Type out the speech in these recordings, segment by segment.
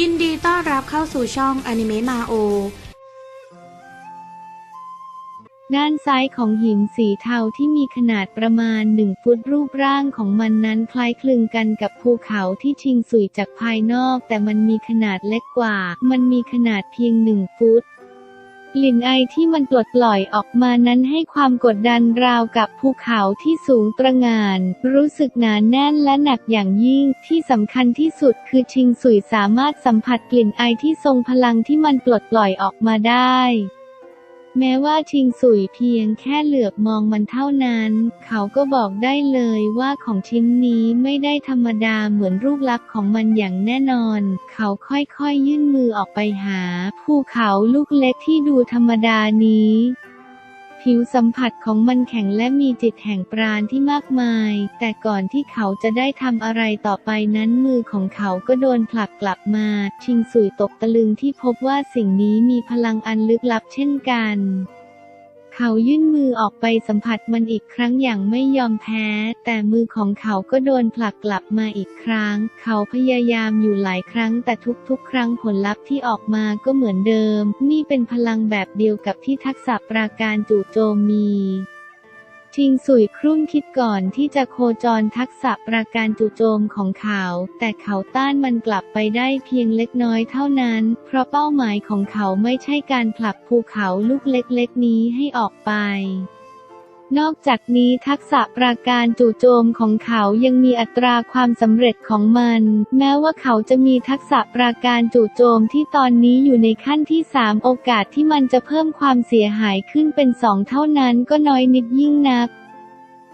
ยินดีต้อนรับเข้าสู่ช่องอนิเมะมาโอ ด้านซ้ายของหินสีเทาที่มีขนาดประมาณหนึ่งฟุตรูปร่างของมันนั้นคล้ายคลึงกันกับภูเขาที่ชิงสุยจากภายนอก แต่มันมีขนาดเล็กกว่า มันมีขนาดเพียงหนึ่งฟุต กลิ่นไอที่มันปลดปล่อยออกมานั้นให้ความกดดันราวกับภูเขาที่สูงตระงาน รู้สึกหนาแน่นและหนักอย่างยิ่ง ที่สำคัญที่สุดคือชิงสุยสามารถสัมผัสกลิ่นไอที่ทรงพลังที่มันปลดปล่อยออกมาได้ แม้ว่าชิงสุยเพียงแค่เหลือบมองมันเท่านั้น เขาก็บอกได้เลยว่าของชิ้นนี้ไม่ได้ธรรมดาเหมือนรูปลักษณ์ของมันอย่างแน่นอน เขาค่อยๆยื่นมือออกไปหา ภูเขาลูกเล็กที่ดูธรรมดานี้ ผิวสัมผัสของมันแข็งและมีจิตแห่งปราณที่มากมาย แต่ก่อนที่เขาจะได้ทำอะไรต่อไปนั้นมือของเขาก็โดนผลักกลับมา ชิงสุยตกตะลึงที่พบว่าสิ่งนี้มีพลังอันลึกลับเช่นกัน เขายื่นมือออกไปสัมผัสมันอีกครั้งอย่างไม่ยอมแพ้ แต่มือของเขาก็โดนผลักกลับมาอีกครั้ง เขาพยายามอยู่หลายครั้งแต่ทุกๆ ครั้งผลลัพธ์ที่ออกมาก็เหมือนเดิม นี่เป็นพลังแบบเดียวกับที่ทักษะปราการจู่โจมมี ชิงสุยครุ่นคิดก่อนที่จะโคจรทักษะปราการจู่โจมของเขา แต่เขาต้านมันกลับไปได้เพียงเล็กน้อยเท่านั้น เพราะเป้าหมายของเขาไม่ใช่การผลักภูเขาลูกเล็กๆนี้ให้ออกไป นอกจากนี้ทักษะปราการจู่โจมของเขายังมีอัตราความสำเร็จของมัน แม้ว่าเขาจะมีทักษะปราการจู่โจมที่ตอนนี้อยู่ในขั้นที่ 3 โอกาสที่มันจะเพิ่มความเสียหายขึ้นเป็นสองเท่านั้นก็น้อยนิดยิ่งนัก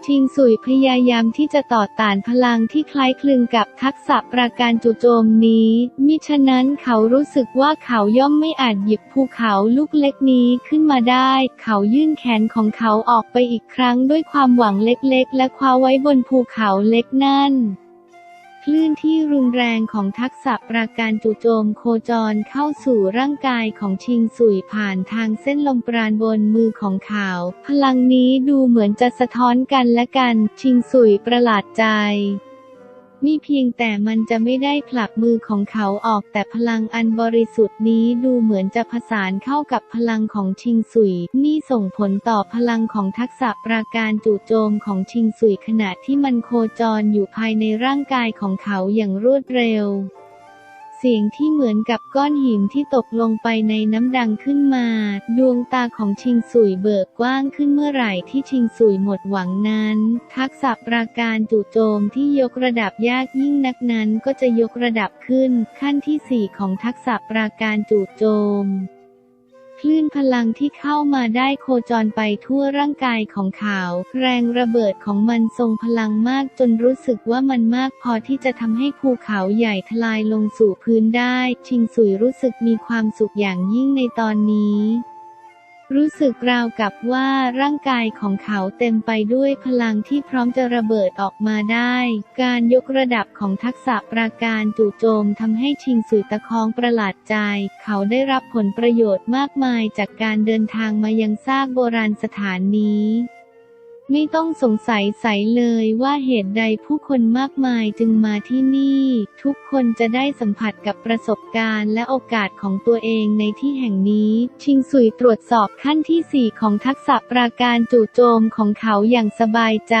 ชิงสุยพยายามที่จะต่อต้านพลังที่คล้ายคลึงกับทักษะประการจู่โจมนี้ มิฉะนั้นเขารู้สึกว่าเขาย่อมไม่อาจหยิบภูเขาลูกเล็กนี้ขึ้นมาได้ เขายื่นแขนของเขาออกไปอีกครั้งด้วยความหวังเล็กๆ และคว้าไว้บนภูเขาเล็กนั่น คลื่นที่รุนแรงของทักษะปราการจู่โจมโคจรเข้าสู่ร่างกายของชิงสุยผ่านทางเส้นลมปราณบนมือของเขา พลังนี้ดูเหมือนจะสะท้อนกันและกัน ชิงสุยประหลาดใจ นี่เพียงแต่มันจะไม่ได้ผลักมือของเขาออกแต่พลังอันบริสุทธิ์นี้ดูเหมือนจะผสานเข้ากับพลังของชิงสุย นี่ส่งผลต่อพลังของทักษะประการจู่โจมของชิงสุยขณะที่มันโคจรอยู่ภายในร่างกายของเขาอย่างรวดเร็ว เสียงที่เหมือนกับก้อนหินที่ตกลงไปในน้ำดังขึ้นมา ดวงตาของชิงสุยเบิกกว้างขึ้นเมื่อไหร่ที่ชิงสุยหมดหวังนั้น ทักษะปราการจู่โจมที่ยกระดับยากยิ่งนักนั้นก็จะยกระดับขึ้น ขั้นที่ 4 ของทักษะปราการจู่โจม คลื่นพลังที่เข้ามาได้โคจรไปทั่วร่างกายของเขา แรงระเบิดของมันทรงพลังมากจนรู้สึกว่ามันมากพอที่จะทำให้ภูเขาใหญ่ทลายลงสู่พื้นได้ ชิงสุยรู้สึกมีความสุขอย่างยิ่งในตอนนี้ รู้สึกราวกับว่าร่างกายของเขาเต็มไปด้วยพลังที่พร้อมจะระเบิดออกมาได้ การยกระดับของทักษะประการจู่โจมทำให้ชิงสุยตะคองประหลาดใจ เขาได้รับผลประโยชน์มากมายจากการเดินทางมายังซากโบราณสถานนี้ ไม่ต้องสงสัยใสเลยว่าเหตุใดผู้คนมากมายจึงมาที่นี่ ทุกคนจะได้สัมผัสกับประสบการณ์และโอกาสของตัวเองในที่แห่งนี้ ชิงสุยตรวจสอบขั้นที่ 4 ของทักษะปราการจู่โจมของเขาอย่างสบายใจ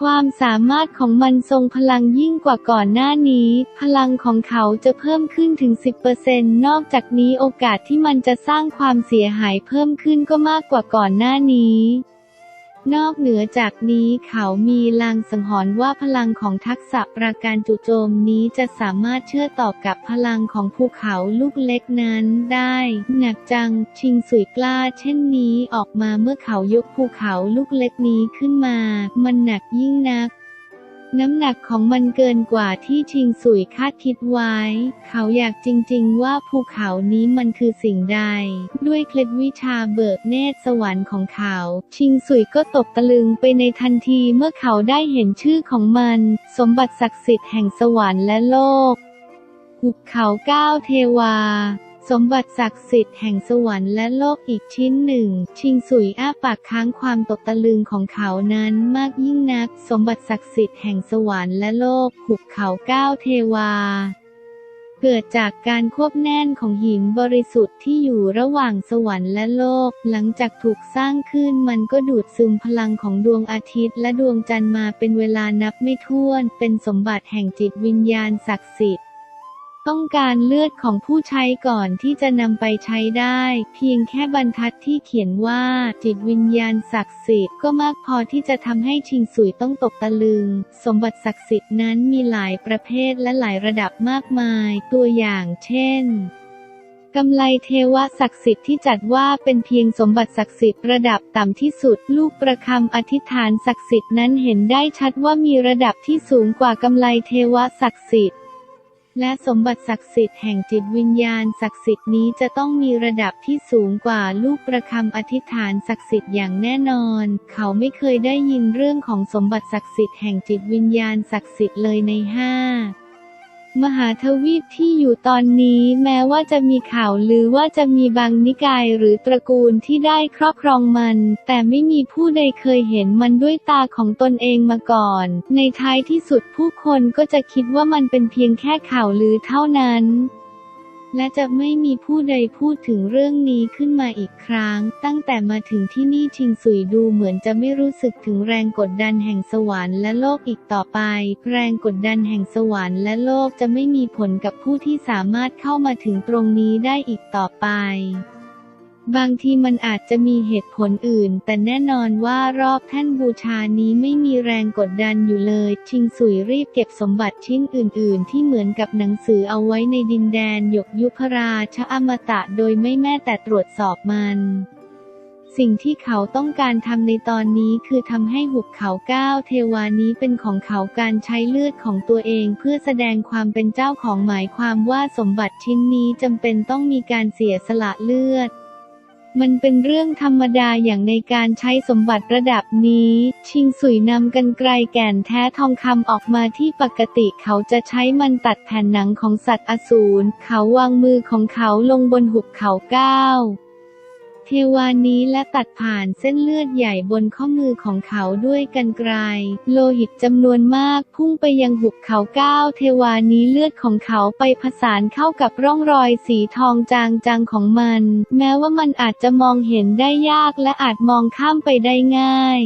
ความสามารถของมันทรงพลังยิ่งกว่าก่อนหน้านี้ พลังของเขาจะเพิ่มขึ้นถึง 10%นอกจากนี้โอกาสที่มันจะสร้างความเสียหายเพิ่มขึ้นก็มากกว่าก่อนหน้านี้ นอกเหนือจากนี้เขามีลางสังหรณ์ว่าพลังของทักษะประการจุโจมนี้จะสามารถเชื่อต่อกับพลังของภูเขาลูกเล็กนั้นได้ หนักจังชิงสุยกล้าเช่นนี้ออกมาเมื่อเขายกภูเขาลูกเล็กนี้ขึ้นมา มันหนักยิ่งนัก น้ำหนักของมันเกินกว่าที่ชิงสุยคาดคิดไว้ เขาอยากจริงๆว่าภูเขานี้มันคือสิ่งใด ด้วยเคล็ดวิชาเบิกเนตรสวรรค์ของเขา ชิงสุยก็ตกตะลึงไปในทันทีเมื่อเขาได้เห็นชื่อของมัน สมบัติศักดิ์สิทธิ์แห่งสวรรค์และโลกหุบเขาเก้าเทวา สมบัติศักดิ์สิทธิ์แห่งสวรรค์และโลกอีกชิ้นหนึ่ง ชิงสุยอ้าปากค้างความตกตะลึงของเขานั้นมากยิ่งนัก สมบัติศักดิ์สิทธิ์แห่งสวรรค์และโลกหุบเขาเก้าเทวา เกิดจากการควบแน่นของหินบริสุทธิ์ที่อยู่ระหว่างสวรรค์และโลก หลังจากถูกสร้างขึ้นมันก็ดูดซึมพลังของดวงอาทิตย์และดวงจันทร์มาเป็นเวลานับไม่ถ้วน เป็นสมบัติแห่งจิตวิญญาณศักดิ์สิทธิ์ ต้องการเลือดของผู้ใช้ก่อนที่จะนำไปใช้ได้ เพียงแค่บรรทัดที่เขียนว่า จิตวิญญาณศักดิ์สิทธิ์ก็มากพอที่จะทำให้ชิงสุยต้องตกตะลึง สมบัติศักดิ์สิทธิ์นั้นมีหลายประเภทและหลายระดับมากมาย ตัวอย่างเช่นกำไลเทวะศักดิ์สิทธิ์ที่จัดว่าเป็นเพียงสมบัติศักดิ์สิทธิ์ระดับต่ำที่สุด ลูกประคำอธิษฐานศักดิ์สิทธิ์นั้นเห็นได้ชัดว่ามีระดับที่สูงกว่ากำไลเทวะศักดิ์สิทธิ์ และสมบัติศักดิ์สิทธิ์แห่งจิตวิญญาณศักดิ์สิทธิ์นี้จะต้องมีระดับที่สูงกว่าลูกประคำอธิษฐานศักดิ์สิทธิ์อย่างแน่นอน เขาไม่เคยได้ยินเรื่องของสมบัติศักดิ์สิทธิ์แห่งจิตวิญญาณศักดิ์สิทธิ์เลยในห้า มหาทวีปที่อยู่ตอนนี้แม้ว่าจะมีข่าวลือว่าจะมีบางนิกายหรือตระกูลที่ได้ครอบครองมัน แต่ไม่มีผู้ใดเคยเห็นมันด้วยตาของตนเองมาก่อน ในท้ายที่สุดผู้คนก็จะคิดว่ามันเป็นเพียงแค่ข่าวลือเท่านั้น และจะไม่มีผู้ใดพูดถึงเรื่องนี้ขึ้นมาอีกครั้ง ตั้งแต่มาถึงที่นี่ชิงสุยดูเหมือนจะไม่รู้สึกถึงแรงกดดันแห่งสวรรค์และโลกอีกต่อไป แรงกดดันแห่งสวรรค์และโลกจะไม่มีผลกับผู้ที่สามารถเข้ามาถึงตรงนี้ได้อีกต่อไป บางทีมันอาจจะมีเหตุผลอื่น แต่แน่นอนว่ารอบแท่นบูชานี้ไม่มีแรงกดดันอยู่เลย ชิงสุยรีบเก็บสมบัติชิ้นอื่น ๆ ที่เหมือนกับหนังสือเอาไว้ในดินแดนหยกยุพราชอมตะโดยไม่แม้แต่ตรวจสอบมันสิ่งที่เขาต้องการทำในตอนนี้คือทำให้หุบเขาก้าวเทวานี้เป็นของเขาการใช้เลือดของตัวเองเพื่อแสดงความเป็นเจ้าของหมายความว่าสมบัติชิ้นนี้จำเป็นต้องมีการเสียสละเลือด มันเป็นเรื่องธรรมดาอย่างในการใช้สมบัติระดับนี้ ชิงสุยนำกันไกลแก่นแท้ทองคำออกมาที่ปกติเขาจะใช้มันตัดแผ่นหนังของสัตว์อสูร เขาวางมือของเขาลงบนหุบเขาก้าว ทวานี้และตัดผ่านเส้นเลือดใหญ่บนข้อมือของเขาด้วยกันไกล โลหิตจำนวนมากพุ่งไปยังหุบเขาก้าวเทวานี้เลือดของเขาไปผสานเข้ากับร่องรอยสีทองจางๆของมัน แม้ว่ามันอาจจะมองเห็นได้ยากและอาจมองข้ามไปได้ง่าย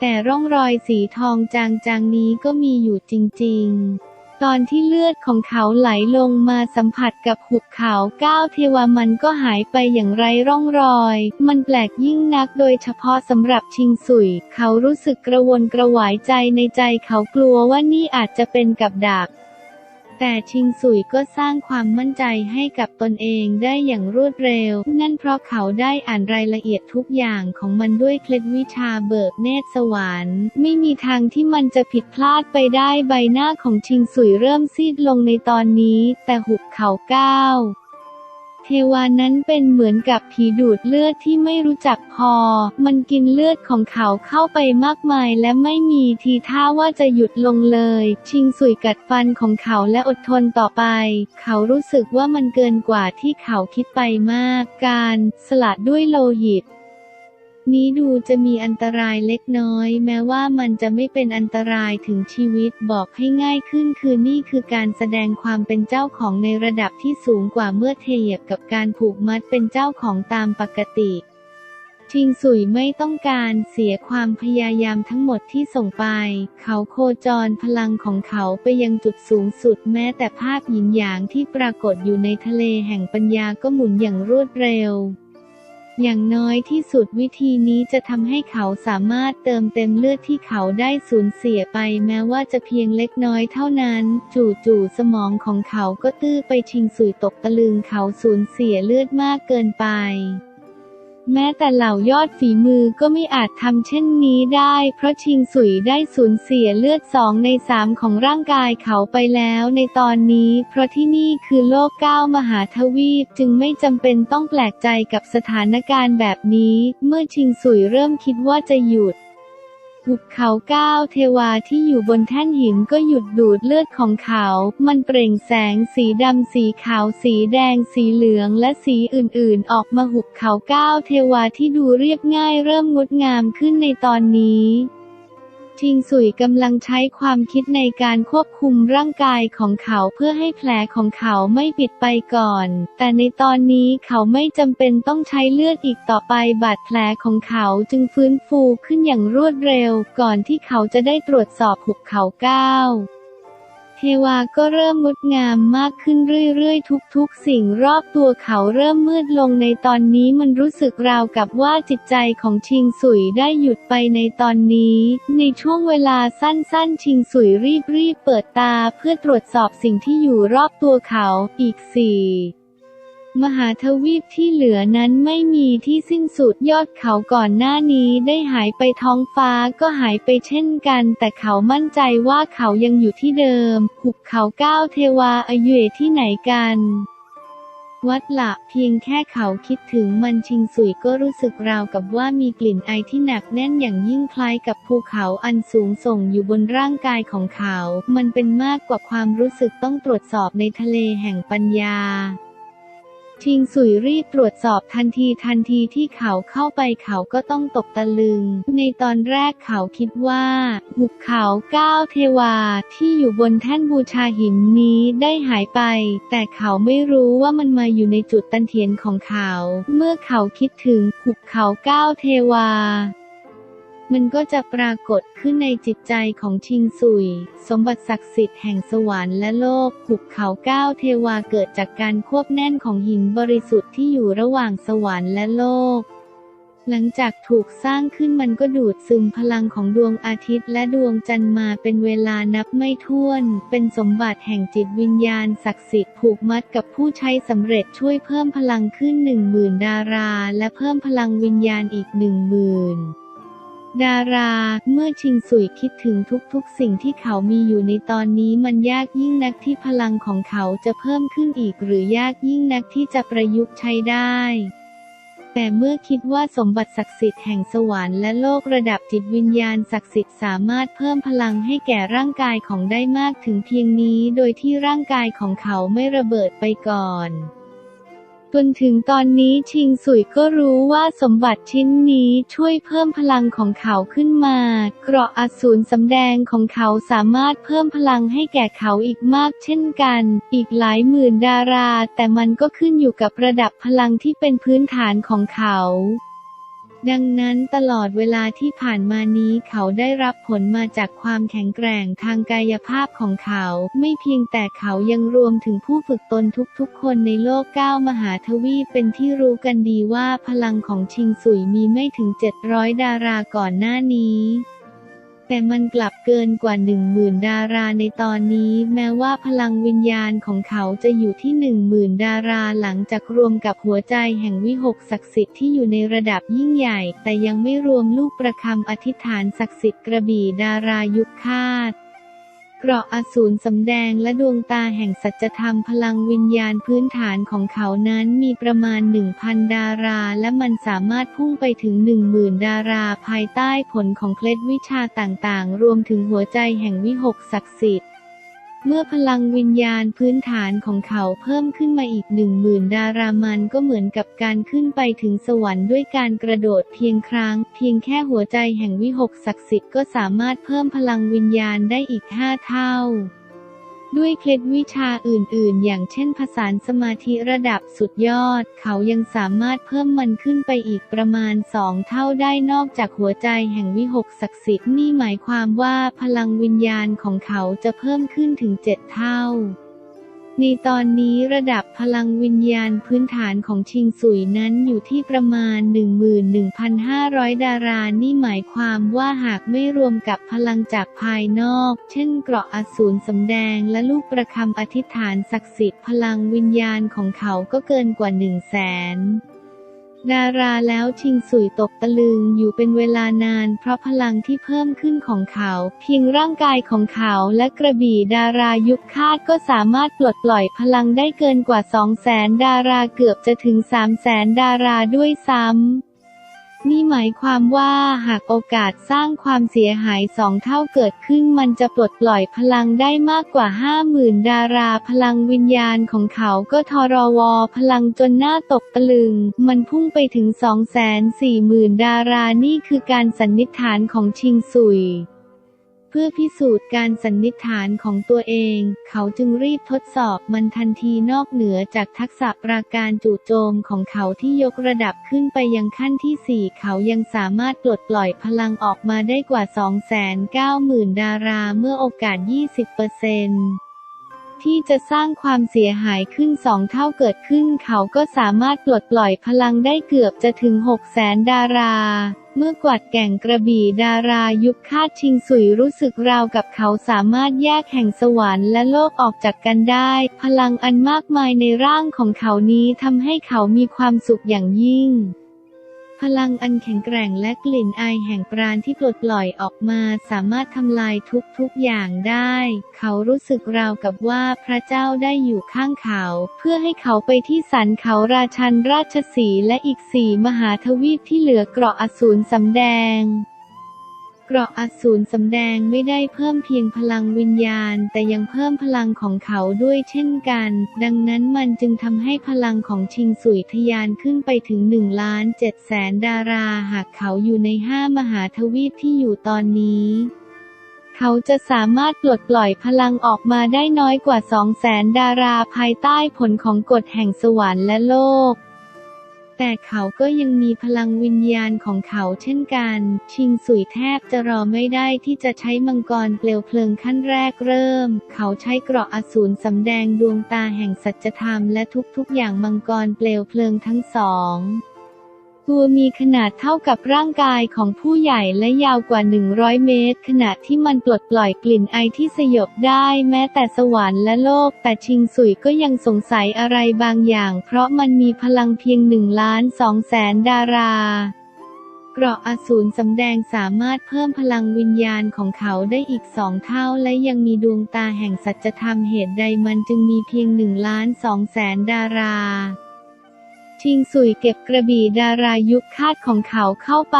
แต่ร่องรอยสีทองจางๆนี้ก็มีอยู่จริง ๆ ตอนที่เลือดของเขาไหลลงมาสัมผัสกับหุบเขาก้าวเทวามันก็หายไปอย่างไร้ร่องรอย มันแปลกยิ่งนักโดยเฉพาะสำหรับชิงสุย เขารู้สึกกระวนกระวายใจในใจเขากลัวว่านี่อาจจะเป็นกับดัก แต่ชิงสุยก็สร้างความมั่นใจให้กับตนเองได้อย่างรวดเร็ว นั่นเพราะเขาได้อ่านรายละเอียดทุกอย่างของมันด้วยเคล็ดวิชาเบิกเนตรสวรรค์ ไม่มีทางที่มันจะผิดพลาดไปได้ใบหน้าของชิงสุยเริ่มซีดลงในตอนนี้ แต่หุบเขาก้าว เทวานั้นเป็นเหมือนกับผีดูดเลือดที่ไม่รู้จักพอ มันกินเลือดของเขาเข้าไปมากมายและไม่มีทีท่าว่าจะหยุดลงเลย ชิงสุยกัดฟันของเขาและอดทนต่อไป เขารู้สึกว่ามันเกินกว่าที่เขาคิดไปมาก การสลัดด้วยโลหิต นี้ดูจะมีอันตรายเล็กน้อย แม้ว่ามันจะไม่เป็นอันตรายถึงชีวิตบอกให้ง่ายขึ้นคือนี่คือการแสดงความเป็นเจ้าของในระดับที่สูงกว่าเมื่อเทียบกับการผูกมัดเป็นเจ้าของตามปกติชิงสุยไม่ต้องการเสียความพยายามทั้งหมดที่ส่งไป เขาโคจรพลังของเขาไปยังจุดสูงสุดแม้แต่ภาพหยินหยางที่ปรากฏอยู่ในทะเลแห่งปัญญาก็หมุนอย่างรวดเร็ว อย่างน้อยที่สุดวิธีนี้จะทำให้เขาสามารถเติมเต็มเลือดที่เขาได้สูญเสียไปแม้ว่าจะเพียงเล็กน้อยเท่านั้น จู่ๆสมองของเขาก็ตื้อไปชิงสุยตกตะลึงเขาสูญเสียเลือดมากเกินไป แม้แต่เหล่ายอดฝีมือก็ไม่อาจทำเช่นนี้ได้ เพราะชิงสุยได้สูญเสียเลือดสองในสามของร่างกายเขาไปแล้วในตอนนี้ เพราะที่นี่คือโลกเก้ามหาทวีปจึงไม่จำเป็นต้องแปลกใจกับสถานการณ์แบบนี้ เมื่อชิงสุยเริ่มคิดว่าจะหยุด หุบเขาก้าวเทวาที่อยู่บนแท่นหินก็หยุดดูดเลือดของเขา มันเปล่งแสงสีดำสีขาว สีแดง สีเหลือง และสีอื่นๆ ออกมาหุบเขาก้าวเทวาที่ดูเรียบง่ายเริ่มงดงามขึ้นในตอนนี้ ชิงสุยกำลังใช้ความคิดในการควบคุมร่างกายของเขาเพื่อให้แผลของเขาไม่ปิดไปก่อน แต่ในตอนนี้เขาไม่จำเป็นต้องใช้เลือดอีกต่อไปบาดแผลของเขาจึงฟื้นฟูขึ้นอย่างรวดเร็ว ก่อนที่เขาจะได้ตรวจสอบหุบเขาก้าว ทวาก็เริ่มงดงามมากขึ้นเรื่อยๆ ทุกๆ สิ่งรอบตัวเขาเริ่มมืดลงในตอนนี้มันรู้สึกราวกับว่าจิตใจของชิงสุยได้หยุดไปในตอนนี้ ในช่วงเวลาสั้นๆ ชิงสุยรีบๆเปิดตาเพื่อตรวจสอบสิ่งที่อยู่รอบตัวเขาอีกสี่ มหาทวีปที่เหลือนั้นไม่มีที่สิ้นสุดยอดเขาก่อนหน้านี้ได้หายไปท้องฟ้าก็หายไปเช่นกัน แต่เขามั่นใจว่าเขายังอยู่ที่เดิม หุบเขาก้าวเทวาอายุเอที่ไหนกัน วัดละเพียงแค่เขาคิดถึงมันชิงสุยก็รู้สึกราวกับว่ามีกลิ่นไอที่หนักแน่นอย่างยิ่งคล้ายกับภูเขาอันสูงส่งอยู่บนร่างกายของเขา มันเป็นมากกว่าความรู้สึกต้องตรวจสอบในทะเลแห่งปัญญา ชิงสุยรีบตรวจสอบทันทีทันทีที่เขาเข้าไปเขาก็ต้องตกตะลึง ในตอนแรกเขาคิดว่าหุบเขาก้าวเทวาที่อยู่บนแท่นบูชาหินนี้ได้หายไป แต่เขาไม่รู้ว่ามันมาอยู่ในจุดตันเทียนของเขา เมื่อเขาคิดถึงหุบเขาก้าวเทวา มันก็จะปรากฏขึ้นในจิตใจของชิงซุย สมบัติศักดิ์สิทธิ์แห่งสวรรค์และโลกหุบเขาก้าวเทวาเกิดจากการควบแน่นของหินบริสุทธิ์ที่อยู่ระหว่างสวรรค์และโลก หลังจากถูกสร้างขึ้นมันก็ดูดซึมพลังของดวงอาทิตย์และดวงจันทร์มาเป็นเวลานับไม่ถ้วน เป็นสมบัติแห่งจิตวิญญาณศักดิ์สิทธิ์ผูกมัดกับผู้ใช้สำเร็จช่วยเพิ่มพลังขึ้นหนึ่งหมื่นดารา และเพิ่มพลังวิญญาณอีกหนึ่งหมื่น ดารา เมื่อชิงสุยคิดถึงทุกๆ สิ่งที่เขามีอยู่ในตอนนี้มันยากยิ่งนักที่พลังของเขาจะเพิ่มขึ้นอีกหรือยากยิ่งนักที่จะประยุกต์ใช้ได้แต่เมื่อคิดว่าสมบัติศักดิ์สิทธิ์แห่งสวรรค์และโลกระดับจิตวิญญาณศักดิ์สิทธิ์สามารถเพิ่มพลังให้แก่ร่างกายของได้มากถึงเพียงนี้ โดยที่ร่างกายของเขาไม่ระเบิดไปก่อน จนถึงตอนนี้ชิงสุยก็รู้ว่าสมบัติชิ้นนี้ช่วยเพิ่มพลังของเขาขึ้นมา เกราะอสูรสำแดงของเขาสามารถเพิ่มพลังให้แก่เขาอีกมากเช่นกัน อีกหลายหมื่นดารา แต่มันก็ขึ้นอยู่กับระดับพลังที่เป็นพื้นฐานของเขา ดังนั้นตลอดเวลาที่ผ่านมานี้เขาได้รับผลมาจากความแข็งแกร่งทางกายภาพของเขา ไม่เพียงแต่เขายังรวมถึงผู้ฝึกตนทุกๆ คนในโลกเก้ามหาทวีปเป็นที่รู้กันดีว่าพลังของชิงสุยมีไม่ถึง 700 ดาราก่อนหน้านี้ แต่มันกลับเกินกว่าหนึ่งหมื่นดาราในตอนนี้ แม้ว่าพลังวิญญาณของเขาจะอยู่ที่หนึ่งหมื่นดาราหลังจากรวมกับหัวใจแห่งวิหกศักดิ์สิทธิ์ที่อยู่ในระดับยิ่งใหญ่ แต่ยังไม่รวมลูกประคำอธิษฐานศักดิ์สิทธิ์กระบี่ดารายุคคาด เกราะอสูรสำแดงและดวงตาแห่งสัจธรรมพลังวิญญาณพื้นฐานของเขานั้นมีประมาณ 1,000 ดารา และมันสามารถพุ่งไปถึง 10,000 ดาราภายใต้ผลของเคล็ดวิชาต่างๆ รวมถึงหัวใจแห่งวิหกศักดิ์สิทธิ์ เมื่อพลังวิญญาณพื้นฐานของเขาเพิ่มขึ้นมาอีกหนึ่งหมื่นดารามันก็เหมือนกับการขึ้นไปถึงสวรรค์ด้วยการกระโดดเพียงครั้ง เพียงแค่หัวใจแห่งวิหกศักดิ์สิทธิ์ก็สามารถเพิ่มพลังวิญญาณได้อีกห้าเท่า ด้วยเคล็ดวิชาอื่นๆ อย่างเช่นผสานสมาธิระดับสุดยอด เขายังสามารถเพิ่มมันขึ้นไปอีกประมาณสองเท่าได้นอกจากหัวใจแห่งวิหกศักดิ์สิทธิ์นี่หมายความว่าพลังวิญญาณของเขาจะเพิ่มขึ้นถึงเจ็ดเท่า ในตอนนี้ระดับพลังวิญญาณพื้นฐานของชิงสุยนั้นอยู่ที่ประมาณ 11,500 ดารานี่หมายความว่าหากไม่รวมกับพลังจากภายนอก เช่นเกราะอสูรสำแดงและลูกประคำอธิษฐานศักดิ์สิทธิ์พลังวิญญาณของเขาก็เกินกว่า 1 0 0 0 0แสน ดาราแล้วชิงสุยตกตะลึงอยู่เป็นเวลานาน เพราะพลังที่เพิ่มขึ้นของเขา เพียงร่างกายของเขาและกระบี่ดารายุคคาดก็สามารถปลดปล่อยพลังได้เกินกว่า 2 0 0แสนดาราเกือบจะถึง 3 0 0แสนดาราด้วยซ้ำ นี่หมายความว่าหากโอกาสสร้างความเสียหายสองเท่าเกิดขึ้นมันจะปลดปล่อยพลังได้มากกว่าห้าหมื่นดาราพลังวิญญาณของเขาก็ทรวพลังจนหน้าตกตะลึง มันพุ่งไปถึง240,000ดารานี่คือการสันนิษฐานของชิงซุย เพื่อพิสูจน์การสันนิษฐานของตัวเอง เขาจึงรีบทดสอบมันทันทีนอกเหนือจากทักษะปราการจู่โจมของเขาที่ยกระดับขึ้นไปยังขั้นที่ 4 เขายังสามารถปลดปล่อยพลังออกมาได้กว่า 290,000 ดาราเมื่อโอกาส 20%ที่จะสร้างความเสียหายขึ้นสองเท่าเกิดขึ้น เขาก็สามารถปลดปล่อยพลังได้เกือบจะถึง6แสนดารา เมื่อกวาดแก่งกระบี่ดารายุคคาดชิงสุยรู้สึกราวกับเขาสามารถแยกแห่งสวรรค์และโลกออกจากกันได้ พลังอันมากมายในร่างของเขานี้ทำให้เขามีความสุขอย่างยิ่ง พลังอันแข็งแกร่งและกลิ่นอายแห่งปราณที่ปลดปล่อยออกมาสามารถทำลายทุกๆอย่างได้ เขารู้สึกราวกับว่าพระเจ้าได้อยู่ข้างเขา เพื่อให้เขาไปที่สันเขาราชันราชสีและอีกสี่มหาทวีปที่เหลือเกราะอสูรสำแดง เกราะอสูรสำแดงไม่ได้เพิ่มเพียงพลังวิญญาณ แต่ยังเพิ่มพลังของเขาด้วยเช่นกัน ดังนั้นมันจึงทำให้พลังของชิงสุยทะยานขึ้นไปถึง1ล้าน7แสนดารา หากเขาอยู่ในห้ามหาทวีปที่อยู่ตอนนี้เขาจะสามารถปลดปล่อยพลังออกมาได้น้อยกว่า2แสนดาราภายใต้ผลของกฎแห่งสวรรค์และโลก แต่เขาก็ยังมีพลังวิญญาณของเขาเช่นกัน ชิงสุยแทบจะรอไม่ได้ที่จะใช้มังกรเปลวเพลิงขั้นแรกเริ่ม เขาใช้เกราะอสูรสำแดงดวงตาแห่งสัจธรรมและทุกๆอย่างมังกรเปลวเพลิงทั้งสอง ตัวมีขนาดเท่ากับร่างกายของผู้ใหญ่และยาวกว่า 100 เมตร ขณะที่มันปลดปล่อยกลิ่นไอที่สยบได้แม้แต่สวรรค์และโลก แต่ชิงสุยก็ยังสงสัยอะไรบางอย่าง เพราะมันมีพลังเพียง1ล้าน2แสนดาราเกราะอสูรสำแดงสามารถเพิ่มพลังวิญญาณของเขาได้อีกสองเท่าและยังมีดวงตาแห่งสัจธรรมเหตุใดมันจึงมีเพียง1ล้าน2แสนดารา ชิงสุยเก็บกระบี่ดารายุคคาดของเขาเข้าไป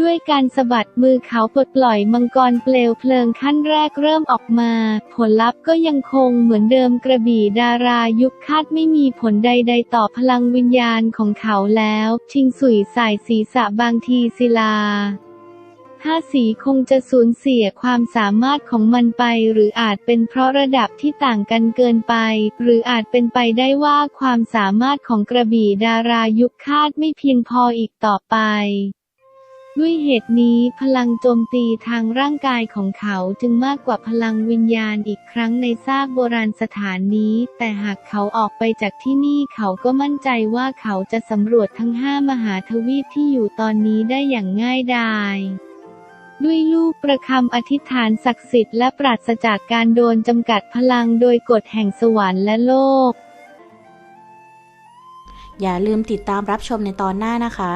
ด้วยการสะบัดมือเขาปลดปล่อยมังกรเปลวเพลิงขั้นแรกเริ่มออกมา ผลลัพธ์ก็ยังคงเหมือนเดิมกระบี่ดารายุคคาดไม่มีผลใด ๆ ต่อพลังวิญญาณของเขาแล้ว ชิงสุยสายศีรษะบางทีศิลา ห้าสีคงจะสูญเสียความสามารถของมันไป หรืออาจเป็นเพราะระดับที่ต่างกันเกินไป หรืออาจเป็นไปได้ว่าความสามารถของกระบี่ดารายุคคาดไม่เพียงพออีกต่อไป ด้วยเหตุนี้พลังโจมตีทางร่างกายของเขาจึงมากกว่าพลังวิญญาณอีกครั้งในซากโบราณสถานนี้ แต่หากเขาออกไปจากที่นี่เขาก็มั่นใจว่าเขาจะสำรวจทั้งห้ามหาทวีปที่อยู่ตอนนี้ได้อย่างง่ายดาย ด้วยลูกประคำอธิษฐานศักดิ์สิทธิ์และปราศจากการโดนจำกัดพลังโดยกฎแห่งสวรรค์และโลก อย่าลืมติดตามรับชมในตอนหน้านะคะ